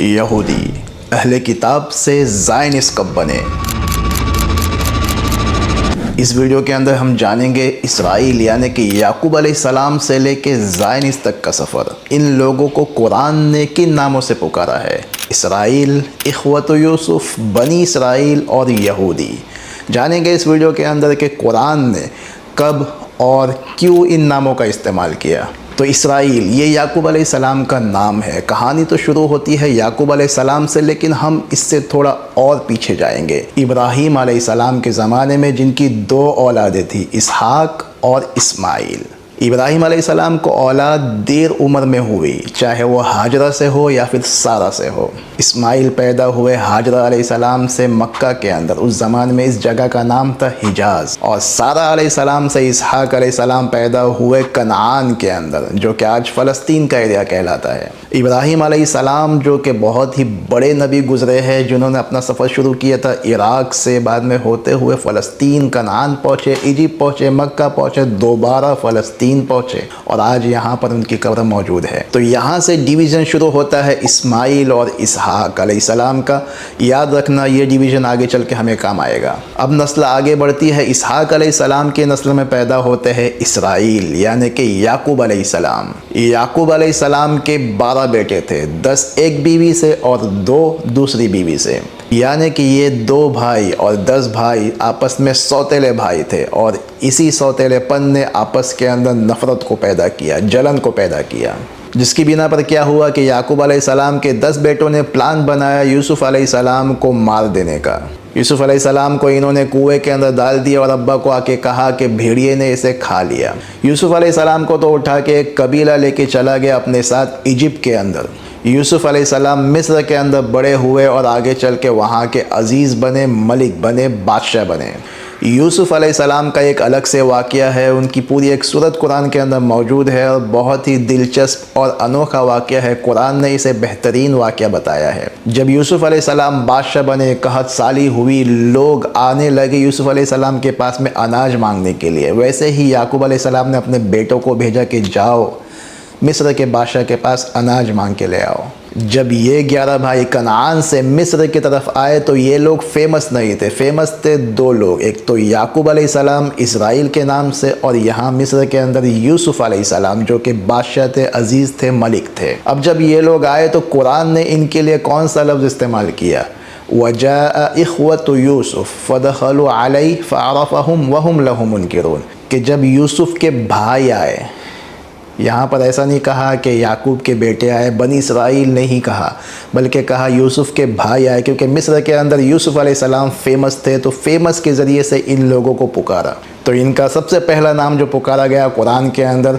यहूदी, अहले किताब से जायनिस कब बने। इस वीडियो के अंदर हम जानेंगे इसराइल, यानी कि याकूब सलाम से लेके जायनिस तक का सफ़र। इन लोगों को कुरान ने किन नामों से पुकारा है? इसराइल, इखवत यूसुफ, बनी इसराइल और यहूदी। जानेंगे इस वीडियो के अंदर कि कुरान ने कब और क्यों इन नामों का इस्तेमाल किया। तो इसराइल, ये याकूब सलाम का नाम है। कहानी तो शुरू होती है याकूब सलाम से, लेकिन हम इससे थोड़ा और पीछे जाएँगे। इब्राहिम सलाम के ज़माने में जिनकी दो औलादें थी, इसहाक और इस्माइल। इब्राहिम सलाम को औलाद देर उम्र में हुई, चाहे वो हाजरा से हो या फिर सारा से हो। इस्माइल पैदा हुए हाजरा सलाम से मक्का के अंदर। उस ज़माने में इस जगह का नाम था हिजाज। और सारा सलाम से इसहाक सलाम पैदा हुए कनान के अंदर, जो कि आज फ़लस्तीन का एरिया कहलाता है। इब्राहिम सलाम, जो कि बहुत ही बड़े नबी गुजरे हैं, जिन्होंने अपना सफ़र शुरू किया था इराक से, बाद में होते हुए फ़लस्तीन, कनान पहुँचे इजिप्ट पहुँचे, मक्का पहुँचे, दोबारा फ़लस्तीन फ़लस्तीन पहुँचे और आज यहाँ पर उनकी कब्र मौजूद है। तो यहाँ से डिवीज़न शुरू होता है इस्माइल और इसहाक सलाम का। याद रखना, ये डिवीज़न आगे चल के हमें काम आएगा। अब नस्ल आगे बढ़ती है। इसहाक सलाम के नस्ल में पैदा होते हैं इसराइल, यानी कि याकूब सलाम। याकूब सलाम के बारह बेटे थे, दस एक बीवी से और दो दूसरी बीवी से। यानी कि ये दो भाई और दस भाई आपस में सौतेले भाई थे और इसी सौतेलेपन ने आपस के अंदर नफ़रत को पैदा किया, जलन को पैदा किया। जिसकी बिना पर क्या हुआ कि याकूब सलाम के दस बेटों ने प्लान बनाया यूसुफ सलाम को मार देने का। यूसुफ अलैहिस्सलाम को इन्होंने कुएँ के अंदर डाल दिया और अब्बा को आके कहा कि भेड़िए ने इसे खा लिया। यूसुफ अलैहिस्सलाम को तो उठा के एक कबीला लेके चला गया अपने साथ इजिप्ट के अंदर। यूसुफ अलैहिस्सलाम मिस्र के अंदर बड़े हुए और आगे चल के वहाँ के अज़ीज़ बने, मलिक बने, बादशाह बने। यूसुफ सलाम का एक अलग से वाक़ है। उनकी पूरी एक सूरत कुरान के अंदर मौजूद है और बहुत ही दिलचस्प और अनोखा वाक़ है। कुरान ने इसे बेहतरीन वाक़ बताया है। जब यूसुफ सलाम बादशाह बने कहत साली हुई, लोग आने लगे यूसुफ सलाम के पास में अनाज मांगने के लिए। वैसे ही याकूब सलाम ने अपने बेटों को भेजा कि जाओ, मिस्र के बादशाह के पास अनाज मांग के ले आओ। जब ये ग्यारह भाई कनान से मिस्र की तरफ़ आए तो ये लोग फ़ेमस नहीं थे। फ़ेमस थे दो लोग, एक तो याकूब सलाम इसराइल के नाम से और यहाँ मिस्र के अंदर यूसुफ सलाम, जो कि बादशाह थे, अज़ीज़ थे, मलिक थे। अब जब ये लोग आए तो कुरान ने इनके लिए कौन सा लफ्ज़ इस्तेमाल किया? वजा इखवत यूसुफ, फ़दखल आलई फ़ारफ़हम वहम लहम उनकिरून। कि जब यूसुफ के भाई आए यहाँ पर ऐसा नहीं कहा कि याकूब के बेटे आए, बनी इसराइल नहीं कहा, बल्कि कहा यूसुफ के भाई आए, क्योंकि मिस्र के अंदर यूसुफ सलाम फ़ेमस थे तो फ़ेमस के ज़रिए से इन लोगों को पुकारा। तो इनका सबसे पहला नाम जो पुकारा गया कुरान के अंदर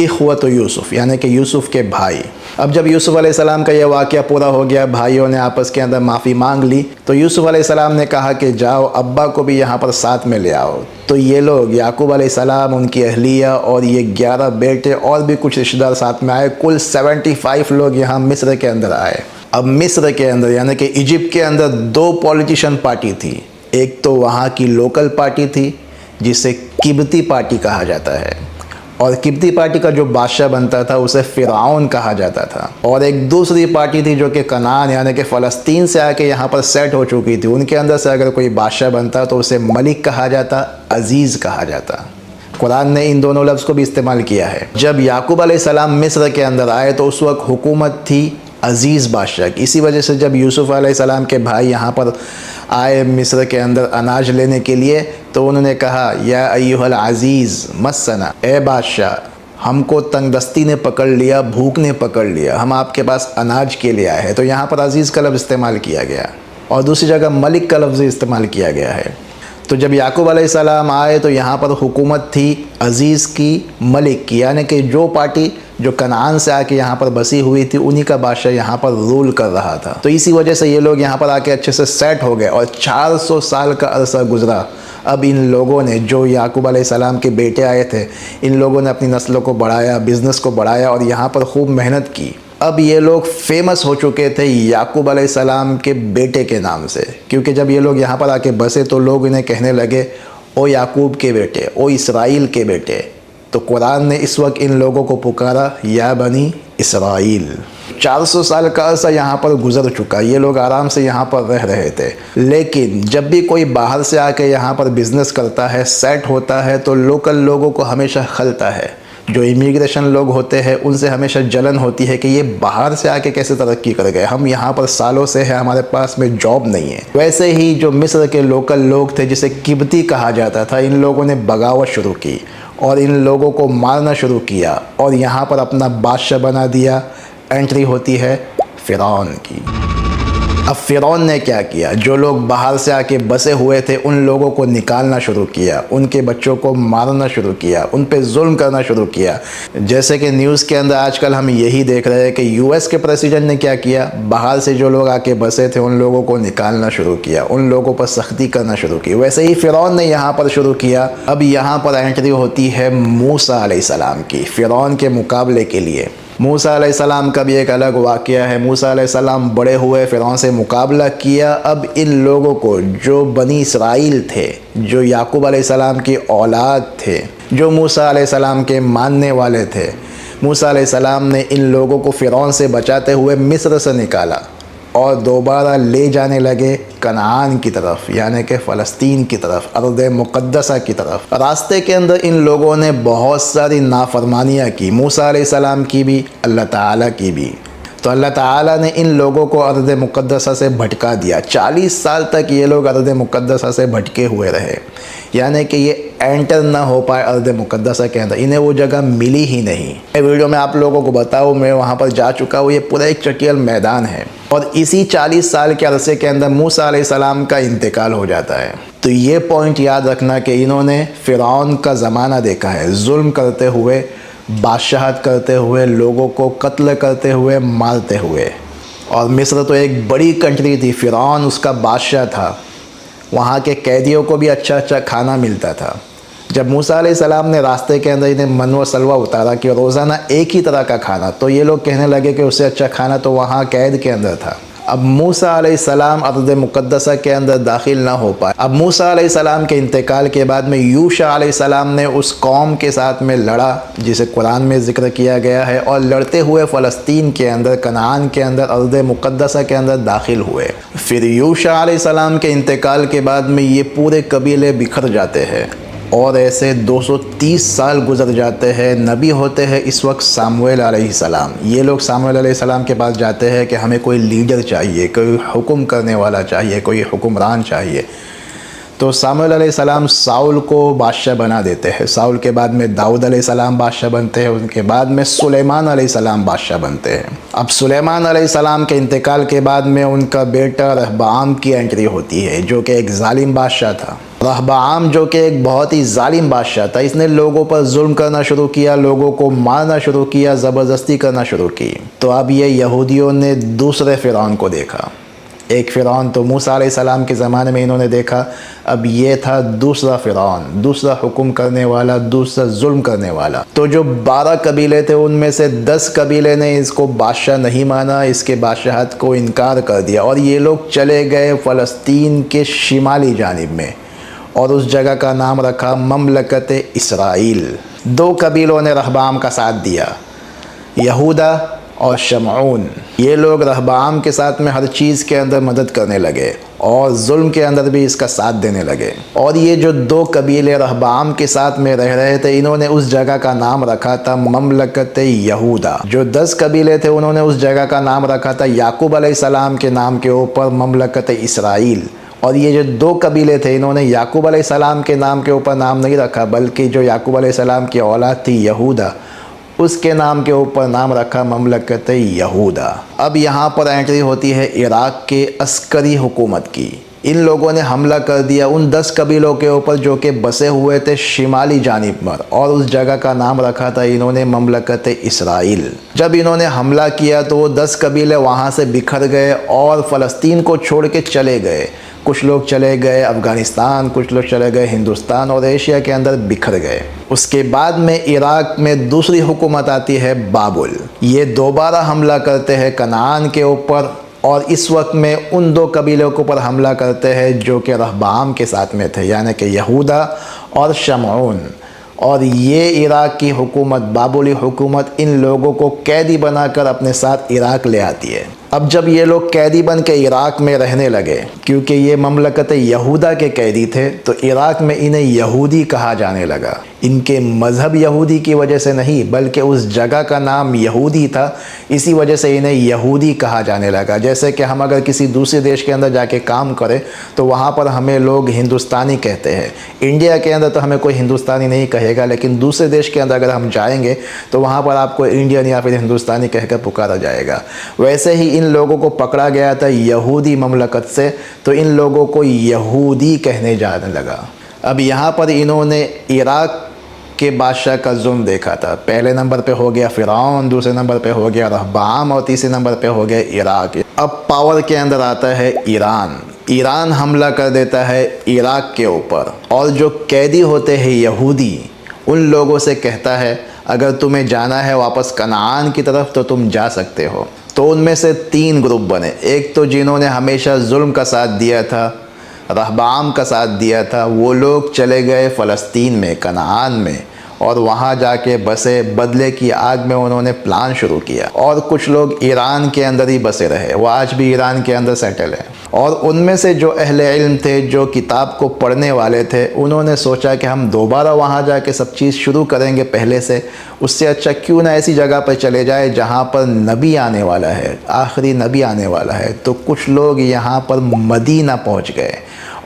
इखवत यूसुफ, यानी कि यूसुफ के भाई। अब जब यूसुफ सलाम का यह वाक़ पूरा हो गया, भाइयों ने आपस के अंदर माफ़ी मांग ली तो यूसुफ सलाम ने कहा कि जाओ, अब्बा को भी यहाँ पर साथ में ले आओ। तो ये लोग, याकूब सलाम, उनकी अहलिया और ये ग्यारह बेटे और भी कुछ रिश्तेदार साथ में आए, कुल सेवेंटी फाइव लोग यहाँ मिस्र के अंदर आए। अब मिस्र के अंदर, यानी कि इजिप्ट के अंदर दो पॉलिटिशन पार्टी थी। एक तो वहाँ की लोकल पार्टी थी, जिसे किबती पार्टी कहा जाता है। और किब्ती पार्टी का जो बादशाह बनता था, उसे फ़िराउन कहा जाता था। और एक दूसरी पार्टी थी जो कि कनान, यानी कि फ़लस्तीन से आके यहाँ पर सेट हो चुकी थी। उनके अंदर से अगर कोई बादशाह बनता तो उसे मलिक कहा जाता, अज़ीज़ कहा जाता। कुरान ने इन दोनों लफ्ज़ को भी इस्तेमाल किया है। जब याकूब सलाम मिस्र के अंदर आए तो उस वक्त हुकूमत थी अज़ीज़ बादशाह इसी वजह से जब यूसुफ़ सलाम के भाई यहाँ पर आए मिस्र के अंदर अनाज लेने के लिए तो उन्होंने कहा, या अयुहल अज़ीज़ मसना ए बादशाह, हमको तंगदस्ती ने पकड़ लिया, भूख ने पकड़ लिया, हम आपके पास अनाज के लिए आए हैं। तो यहाँ पर अज़ीज़ का लफ्ज़ इस्तेमाल किया गया और दूसरी जगह मलिक का लफ्ज़ इस्तेमाल किया गया है। तो जब याकूब सलाम आए तो यहाँ पर हुकूमत थी अज़ीज़ की, मलिक की, यानी कि जो पार्टी जो कनान से आके यहाँ पर बसी हुई थी, उन्हीं का बादशाह यहाँ पर रूल कर रहा था। तो इसी वजह से ये लोग यहाँ पर आके अच्छे से सेट हो गए और 400 साल का अरसा गुजरा। अब इन लोगों ने, जो याकूब सलाम के बेटे आए थे, इन लोगों ने अपनी नस्लों को बढ़ाया बिज़नेस को बढ़ाया और यहाँ पर खूब मेहनत की। अब ये लोग फ़ेमस हो चुके थे याकूब सलाम के बेटे के नाम से। क्योंकि जब ये लोग यहाँ पर आके बसे तो लोग इन्हें कहने लगे, ओ याकूब के बेटे, ओ इसराइल के बेटे तो कुरान ने इस वक्त इन लोगों को पुकारा, या बनी इसराइल। 400 साल का अरसा यहाँ पर गुजर चुका, ये लोग आराम से यहाँ पर रह रहे थे। लेकिन जब भी कोई बाहर से आके यहाँ पर बिज़नेस करता है सेट होता है तो लोकल लोगों को हमेशा खलता है। जो इमिग्रेशन लोग होते हैं, उनसे हमेशा जलन होती है कि ये बाहर से आके कैसे तरक्की कर गए। हम यहाँ पर सालों से हैं, हमारे पास में जॉब नहीं है। वैसे ही जो मिस्र के लोकल लोग थे, जिसे किबती कहा जाता था, इन लोगों ने बगावत शुरू की। और इन लोगों को मारना शुरू किया और यहाँ पर अपना बादशाह बना दिया। एंट्री होती है फ़िरौन की। अब फ़िरौन ने क्या किया? जो लोग बाहर से आके बसे हुए थे, उन लोगों को निकालना शुरू किया। उनके बच्चों को मारना शुरू किया। उन पर जुल्म करना शुरू किया। जैसे कि न्यूज़ के अंदर आजकल हम यही देख रहे हैं कि यूएस के प्रेसिडेंट ने क्या किया? बाहर से जो लोग आके बसे थे, उन लोगों को निकालना शुरू किया। उन लोगों पर सख्ती करना शुरू की वैसे ही फ़िरौन ने यहाँ पर शुरू किया। अब यहाँ पर एंट्री होती है मूसा सलाम की, फ़िरौन के मुकाबले के लिए। मूसा सलाम का भी एक अलग वाक़ है। मूसा सलाम बड़े हुए फ़िरौन से मुकाबला किया। अब इन लोगों को जो बनी इसराइल थे, जो याकूब सलाम की औलाद थे, जो मूसा सलाम के मानने वाले थे, मूसा सलाम ने इन लोगों को फ़िरौन से बचाते हुए मिस्र से निकाला। और दोबारा ले जाने लगे कनान की तरफ़, यानी कि फ़लस्तीन की तरफ़, अर्द मुक़दसा की तरफ़। रास्ते के अंदर इन लोगों ने बहुत सारी नाफरमानियाँ की, मूसा सलाम की भी, अल्लाह ताला की भी। तो अल्लाह ताला ने इन लोगों को अर्द मुक़दसा से भटका दिया। 40 साल तक ये लोग अर्द मुक़दसा से भटके हुए रहे। यानी कि ये एंटर ना हो पाए अर्द मुक़दसा के अंदर। इन्हें वो जगह मिली ही नहीं। मैं वीडियो में आप लोगों को बताऊँ, मैं वहाँ पर जा चुका हूँ। ये पूरा एक चटियल मैदान है। और इसी 40 साल के अरसे के अंदर मूसा सलाम का इंतकाल हो जाता है। तो ये पॉइंट याद रखना कि इन्होंने फ़िरौन का ज़माना देखा है। जुल्म करते हुए बादशाहत करते हुए, लोगों को कत्ल करते हुए, मारते हुए। और मिस्र तो एक बड़ी कंट्री थी, फ़िरौन उसका बादशाह था। वहाँ के कैदियों को भी अच्छा अच्छा खाना मिलता था। जब मूसा सलाम ने रास्ते के अंदर इन्हें मन व सलवा उतारा कि रोज़ाना एक ही तरह का खाना तो ये लोग कहने लगे कि उससे अच्छा खाना तो वहाँ कैद के अंदर था। अब मूसा सलाम अर्द मुक़दसा के अंदर दाखिल ना हो पाए। अब मूसा सलाम के इंतकाल के बाद में यूशा सलाम ने उस कौम के साथ में लड़ा, जिसे कुरान में ज़िक्र किया गया है, और लड़ते हुए फ़लस्तीन के अंदर, कनान के अंदर अर्द मुक़दसा के अंदर दाखिल हुए। फिर यूशा सलाम के इंतकाल के बाद में ये पूरे कबीले बिखर जाते हैं। और ऐसे 230 साल गुजर जाते हैं, नबी होते हैं इस वक्त सामुएल सलाम। ये लोग सामुएल सलाम के पास जाते हैं कि हमें कोई लीडर चाहिए, कोई हुक्म करने वाला चाहिए, कोई हुक्मरान चाहिए। तो सामुल सलाम साउल को बादशाह बना देते हैं। साउल के बाद में दाऊद सलाम बादशाह बनते हैं, उनके बाद में सुलेमान सलाम बादशाह बनते हैं। अब सुलेमान सलाम के इंतकाल के बाद में उनका बेटा रहबाम की एंट्री होती है, जो कि एक ालिम बादशाह था। रहबाम जो कि एक बहुत ही ालिम बादशाह था। इसने लोगों पर जुल्म करना शुरू किया, लोगों को मारना शुरू किया, ज़बरदस्ती करना शुरू की। तो अब ये यहूदियों ने दूसरे फ़िरौन को देखा। एक फ़िरौन तो मूसा सलाम के ज़माने में इन्होंने देखा। अब ये था दूसरा फ़िरौन, दूसरा हुक्म करने वाला, दूसरा जुल्म करने वाला। तो जो बारह कबीले थे, उनमें से दस कबीले ने इसको बादशाह नहीं माना, इसके बादशाहत को इनकार कर दिया। और ये लोग चले गए फ़लस्तीन के शिमाली जानब में। और उस जगह का नाम रखा ममलकत इसराइल। दो कबीलों ने रहबाम का साथ दिया, यहूदा और शमून ये लोग रहबाम के साथ में हर चीज़ के अंदर मदद करने लगे और जुल्म के अंदर भी इसका साथ देने लगे। और ये जो दो कबीले रहबाम के साथ में रह रहे थे, इन्होंने उस जगह का नाम रखा था ममलकत यहूदा। जो दस कबीले थे, उन्होंने उस जगह का नाम रखा था याकूब सलाम के नाम के ऊपर ममलकत इसराइल। और ये जो दो कबीले थे, इन्होंने याकूब सलाम के नाम के ऊपर नाम नहीं रखा, बल्कि जो याकूब सलाम की औलाद थी यहूदा, उसके नाम के ऊपर नाम रखा ममलकत यहूदा। अब यहाँ पर एंट्री होती है इराक़ के अस्करी हुकूमत की। इन लोगों ने हमला कर दिया उन दस कबीलों के ऊपर जो कि बसे हुए थे शिमाली जानब पर, और उस जगह का नाम रखा था इन्होंने ममलकत इसराइल। जब इन्होंने हमला किया तो वो दस कबीले वहाँ से बिखर गए और फ़लस्तीन को छोड़ के चले गए। कुछ लोग चले गए अफ़गानिस्तान, कुछ लोग चले गए हिंदुस्तान और एशिया के अंदर बिखर गए। उसके बाद में इराक में दूसरी हुकूमत आती है बाबुल। ये दोबारा हमला करते हैं कनान के ऊपर और इस वक्त में उन दो कबीलों के ऊपर हमला करते हैं जो कि रहबाम के साथ में थे, यानी कि यहूदा और शमून और ये इराक़ की हुकूमत, बाबुली हुकूमत इन लोगों को कैदी बनाकर अपने साथ इराक़ ले आती है। अब जब ये लोग कैदी बन के इराक़ में रहने लगे, क्योंकि ये ममलकत यहूदा के कैदी थे तो इराक़ में इन्हें यहूदी कहा जाने लगा। इनके मज़हब यहूदी की वजह से नहीं, बल्कि उस जगह का नाम यहूदी था, इसी वजह से इन्हें यहूदी कहा जाने लगा। जैसे कि हम अगर किसी दूसरे देश के अंदर जाके काम करें तो वहाँ पर हमें लोग हिंदुस्तानी कहते हैं। इंडिया के अंदर तो हमें कोई हिंदुस्तानी नहीं कहेगा, लेकिन दूसरे देश के अंदर अगर हम जाएँगे तो वहाँ पर आपको इंडियन या फिर हिंदुस्तानी कहकर पुकारा जाएगा। वैसे ही इन लोगों को पकड़ा गया था यहूदी ममलकत से तो इन लोगों को यहूदी कहने जाने लगा। अब यहाँ पर इन्होंने इराक़ के बादशाह का जुल्म देखा था। पहले नंबर पे हो गया फ़िरौन, दूसरे नंबर पे हो गया रहबाम और तीसरे नंबर पे हो गया इराक़। अब पावर के अंदर आता है ईरान। ईरान हमला कर देता है इराक़ के ऊपर। और जो कैदी होते हैं यहूदी, उन लोगों से कहता है, अगर तुम्हें जाना है वापस कनान की तरफ़ तो तुम जा सकते हो। तो उनमें से तीन ग्रुप बने। एक तो जिन्होंने हमेशा जुल्म का साथ दिया था, रहबाम का साथ दिया था, वो लोग चले गए फ़लस्तीन में, कनान में। और वहाँ जाके बसे बदले की आग में उन्होंने प्लान शुरू किया। और कुछ लोग ईरान के अंदर ही बसे रहे। वो आज भी ईरान के अंदर सेटल है। और उनमें से जो अहले इल्म थे, जो किताब को पढ़ने वाले थे, उन्होंने सोचा कि हम दोबारा वहाँ जाके सब चीज़ शुरू करेंगे पहले से। उससे अच्छा क्यों ना ऐसी जगह पर चले जाए जहाँ पर नबी आने वाला है, आखिरी नबी आने वाला है। तो कुछ लोग यहाँ पर मदीना पहुँच गए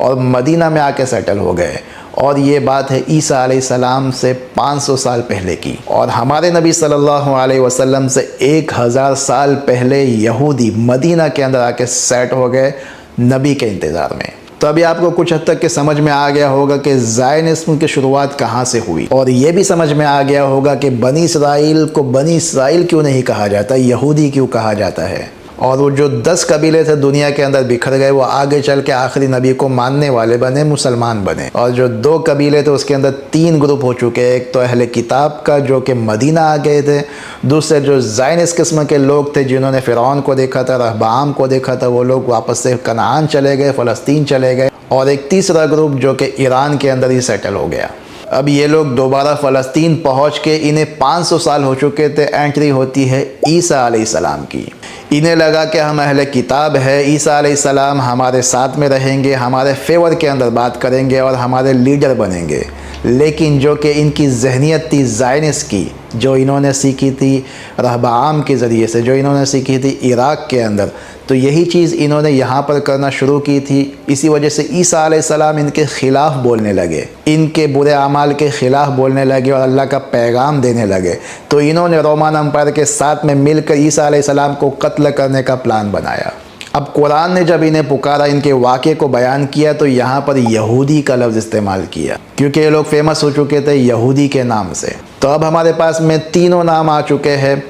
और मदीना में आके सेटल हो गए। और ये बात है ईसा सलाम से 500 साल पहले की। और हमारे नबी सल्लल्लाहु अलैहि वसल्लम से एक हज़ार साल पहले यहूदी मदीना के अंदर आके सेट हो गए नबी के इंतज़ार में। तो अभी आपको कुछ हद तक के समझ में आ गया होगा कि जायनिस्म की शुरुआत कहाँ से हुई। और ये भी समझ में आ गया होगा कि बनी इसराइल को बनी इसराइल क्यों नहीं कहा जाता, यहूदी क्यों कहा जाता है? और वो जो दस कबीले थे दुनिया के अंदर बिखर गए, वो आगे चल के आखिरी नबी को मानने वाले बने, मुसलमान बने। और जो दो कबीले थे, उसके अंदर तीन ग्रुप हो चुके एक तो अहले किताब का, जो कि मदीना आ गए थे। दूसरे जो जाइन इस किस्म के लोग थे, जिन्होंने फ़िरौन को देखा था, रहबाम को देखा था, वो लोग वापस से कनान चले गए, फ़लस्तीन चले गए। और एक तीसरा ग्रुप, जो कि ईरान के अंदर ही सेटल हो गया। अब ये लोग दोबारा फ़लस्तीन पहुँच के, इन्हें 500 साल हो चुके थे, एंट्री होती है ईसा सलाम की। इन्हें लगा कि हम अहले किताब है। ईसा सलाम हमारे साथ में रहेंगे, हमारे फेवर के अंदर बात करेंगे और हमारे लीडर बनेंगे। लेकिन जो कि इनकी जहनीत थी जायनस की जो इन्होंने सीखी थी रहबाम के ज़रिए से, जो इन्होंने सीखी थी इराक़ के अंदर तो यही चीज़ इन्होंने यहाँ पर करना शुरू की थी। इसी वजह से ईसा सलाम इनके ख़िलाफ़ बोलने लगे। इनके बुरे अमाल के ख़िलाफ़ बोलने लगे और अल्लाह का पैगाम देने लगे। तो इन्होंने रोमान अम्पायर के साथ में मिलकर ईसा सलाम को कत्ल करने का प्लान बनाया। अब कुरान ने जब इन्हें पुकारा, इनके वाक़े को बयान किया तो यहाँ पर यहूदी का लफ्ज़ इस्तेमाल किया, क्योंकि ये लोग फ़ेमस हो चुके थे यहूदी के नाम से। तो अब हमारे पास में तीनों नाम आ चुके हैं।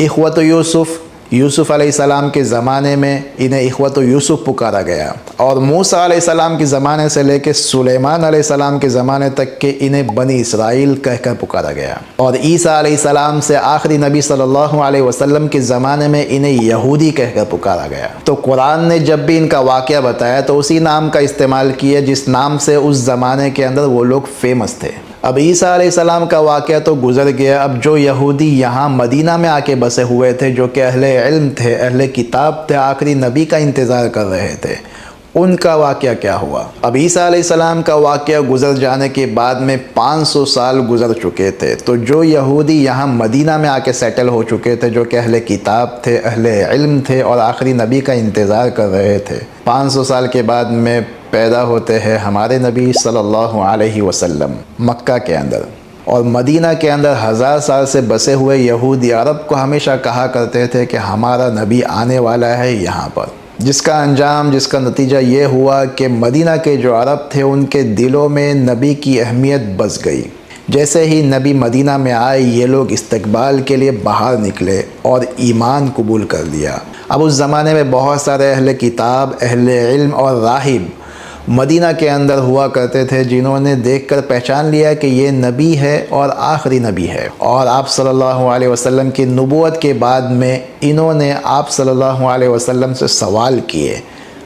इखवत यूसुफ़ यूसुफ़ सलाम के ज़माने में इन्हें इखवत यूसुफ़ पुकारा गया। और मूसा सलाम के ज़माने से लेकर सुलेमान सलाम के ज़माने तक के इन्हें बनी इसराइल कहकर पुकारा गया। और ईसा सलाम से आखिरी नबी सल्लल्लाहु अलैहि वसल्लम के ज़माने में इन्हें यहूदी कहकर पुकारा गया। तो कुरान ने जब भी इनका वाक़ बताया तो उसी नाम का इस्तेमाल किया जिस नाम से उस ज़माने के अंदर वो लोग फ़ेमस थे। अब ईसा सलाम का वाक़ तो गुज़र गया। अब जो यहूदी यहाँ मदीना में आके बसे हुए थे, जो कि अहले इल्म थे, अहले किताब थे, आखिरी नबी का इंतज़ार कर रहे थे, उनका वाक़ क्या हुआ? अब ईसा सलाम का वाक़ गुज़र जाने के बाद में 500 साल गुज़र चुके थे। तो जो यहूदी यहाँ मदीना में आके सेटल हो चुके थे, जो कि अहले किताब थे, अहले इल्म थे, और आखिरी नबी का इंतज़ार कर रहे थे। 500 साल के बाद में पैदा होते हैं हमारे नबी सल्लल्लाहु अलैहि वसल्लम, मक्का के अंदर। और मदीना के अंदर हज़ार साल से बसे हुए यहूदी अरब को हमेशा कहा करते थे कि हमारा नबी आने वाला है यहाँ पर। जिसका अंजाम, जिसका नतीजा ये हुआ कि मदीना के जो अरब थे, उनके दिलों में नबी की अहमियत बस गई। जैसे ही नबी मदीना में आए, ये लोग इस्तकबाल के लिए बाहर निकले और ईमान कबूल कर लिया। अब उस ज़माने में बहुत सारे अहल किताब, अहल इल्म और राहिब मदीना के अंदर हुआ करते थे, जिन्होंने देखकर पहचान लिया कि ये नबी है और आखिरी नबी है। और आप सल्लल्लाहु अलैहि वसल्लम की नबूत के बाद में इन्होंने आप सल्लल्लाहु अलैहि वसल्लम से सवाल किए।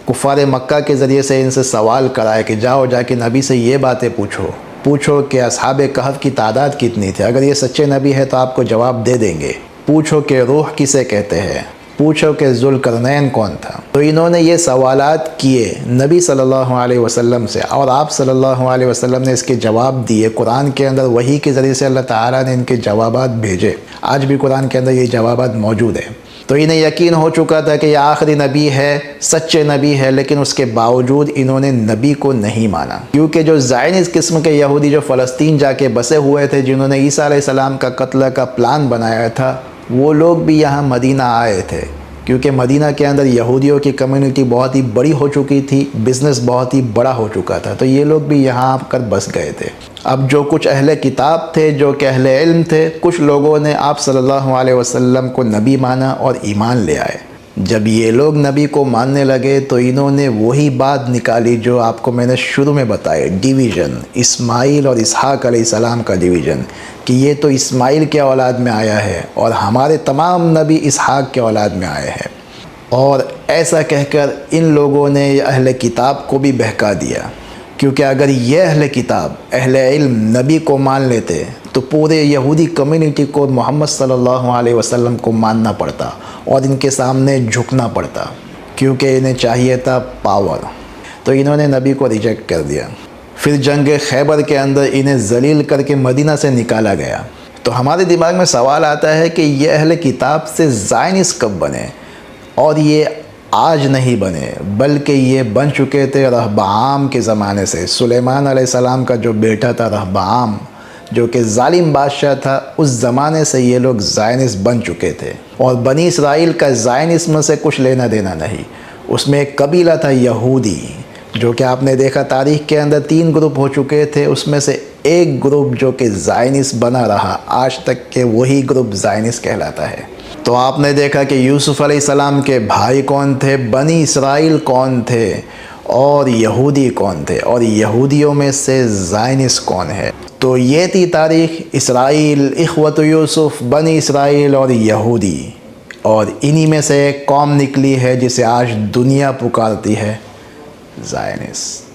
कुफ़ार मक्का के ज़रिए से इनसे सवाल कराए कि जाओ, जाके नबी से ये बातें पूछो। पूछो कि असहाब कहफ की तादाद कितनी थी? अगर ये सच्चे नबी है तो आपको जवाब दे देंगे। पूछो कि रूह किसे कहते हैं? पूछो कि जुलकरनैन कौन था? तो इन्होंने ये सवालात किए नबी सल्लल्लाहु अलैहि वसल्लम से, और आप सल्लल्लाहु अलैहि वसल्लम ने इसके जवाब दिए। कुरान के अंदर वही के ज़रिए से अल्लाह ताला ने इनके जवाब भेजे। आज भी कुरान के अंदर ये जवाब मौजूद है। तो इन्हें यकीन हो चुका था कि यह आखिरी नबी है, सच्चे नबी है, लेकिन उसके बावजूद इन्होंने नबी को नहीं माना। क्योंकि जो जायन इस किस्म के यहूदी, जो फ़लस्तीन जाके बसे हुए थे, जिन्होंने ईसा सलाम का कत्ल का प्लान बनाया था वो लोग भी यहाँ मदीना आए थे, क्योंकि मदीना के अंदर यहूदियों की कम्युनिटी बहुत ही बड़ी हो चुकी थी बिज़नेस बहुत ही बड़ा हो चुका था तो ये लोग भी यहाँ आकर बस गए थे। अब जो कुछ अहले किताब थे, जो कि अहले इल्म थे, कुछ लोगों ने आप सल्लल्लाहु अलैहि वसल्लम को नबी माना और ईमान ले आए। जब ये लोग नबी को मानने लगे तो इन्होंने वही बात निकाली जो आपको मैंने शुरू में बताया डिवीज़न, इस्माइल और इसहाक सलाम का डिवीज़न, कि ये तो इस्माइल के औलाद में आया है और हमारे तमाम नबी इसहाक के औलाद में आए हैं। और ऐसा कहकर इन लोगों ने अहल किताब को भी बहका दिया, क्योंकि अगर ये अहल किताब, अहल इल्म नबी को मान लेते तो पूरे यहूदी कम्युनिटी को मोहम्मद सल्लल्लाहु अलैहि वसल्लम को मानना पड़ता और इनके सामने झुकना पड़ता, क्योंकि इन्हें चाहिए था पावर तो इन्होंने नबी को रिजेक्ट कर दिया। फिर जंग खैबर के अंदर इन्हें जलील करके मदीना से निकाला गया। तो हमारे दिमाग में सवाल आता है कि ये अहल किताब से जायनिस कब बने? और ये आज नहीं बने, बल्कि ये बन चुके थे रहबाम के ज़माने से। सुलेमान सलाम का जो बेटा था रहबाम जो कि जालिम बादशाह था, उस ज़माने से ये लोग जायनिस बन चुके थे। और बनी इसराइल का जायनिस्म से कुछ लेना देना नहीं। उसमें एक कबीला था यहूदी, जो कि आपने देखा तारीख के अंदर तीन ग्रुप हो चुके थे। उसमें से एक ग्रुप जो कि जायनिस बना रहा, आज तक के वही ग्रुप जायनिस कहलाता है। तो आपने देखा कि यूसुफ़ सलाम के भाई कौन थे, बनी इसराइल कौन थे, और यहूदी कौन थे, और यहूदियों में से जायनिस कौन है? तो ये थी तारीख इसराइल, इखवत यूसुफ, बनी इसराइल और यहूदी और इन्हीं में से एक कौम निकली है जिसे आज दुनिया पुकारती है, Zionist.